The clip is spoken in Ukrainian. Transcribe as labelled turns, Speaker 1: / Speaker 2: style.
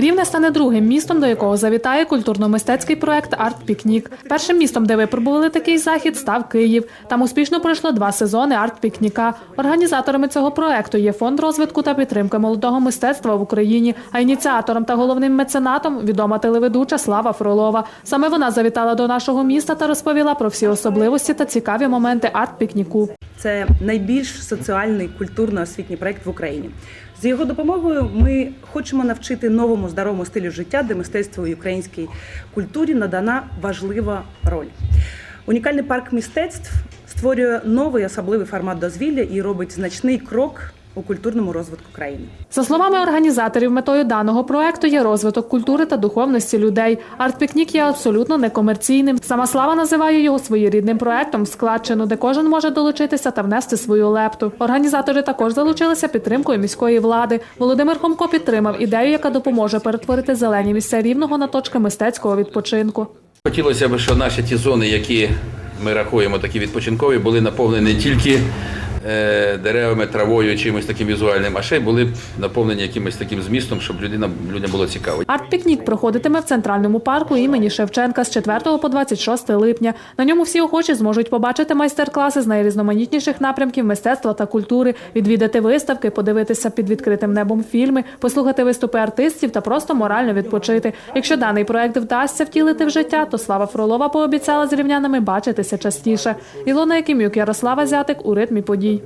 Speaker 1: Рівне стане другим містом, до якого завітає культурно-мистецький проект Арт Пікнік. Першим містом, де випробували такий захід, став Київ. Там успішно пройшло два сезони арт пікніка. Організаторами цього проекту є фонд розвитку та підтримки молодого мистецтва в Україні. А ініціатором та головним меценатом відома телеведуча Слава Фролова. Саме вона завітала до нашого міста та розповіла про всі особливості та цікаві моменти арт пікніку.
Speaker 2: Це найбільш соціальний культурно-освітній проект в Україні. З його допомогою ми хочемо навчити новому здоровому стилю життя, де мистецтво і українській культурі надана важлива роль. Унікальний парк мистецтв створює новий особливий формат дозвілля і робить значний крок у культурному розвитку країни.
Speaker 1: За словами організаторів, метою даного проекту є розвиток культури та духовності людей. Арт-пікнік є абсолютно некомерційним. Сама слава називає його своєрідним проектом в складчину, де кожен може долучитися та внести свою лепту. Організатори також залучилися підтримкою міської влади. Володимир Хомко підтримав ідею, яка допоможе перетворити зелені місця рівного на точки мистецького відпочинку.
Speaker 3: Хотілося б, щоб наші ті зони, які ми рахуємо такі відпочинкові, були наповнені не тільки деревами, травою, чимось таким візуальним, а ще були б наповнені якимось таким змістом, щоб людина, людям було цікаво.
Speaker 1: Арт-пікнік проходитиме в центральному парку імені Шевченка з 4 по 26 липня. На ньому всі охочі зможуть побачити майстер-класи з найрізноманітніших напрямків мистецтва та культури, відвідати виставки, подивитися під відкритим небом фільми, послухати виступи артистів та просто морально відпочити. Якщо даний проект вдасться втілити в життя, то Слава Фролова пообіцяла з рівнянами бачитися частіше. Ілона Якимюк, Ярослава Зятик у ритмі подій.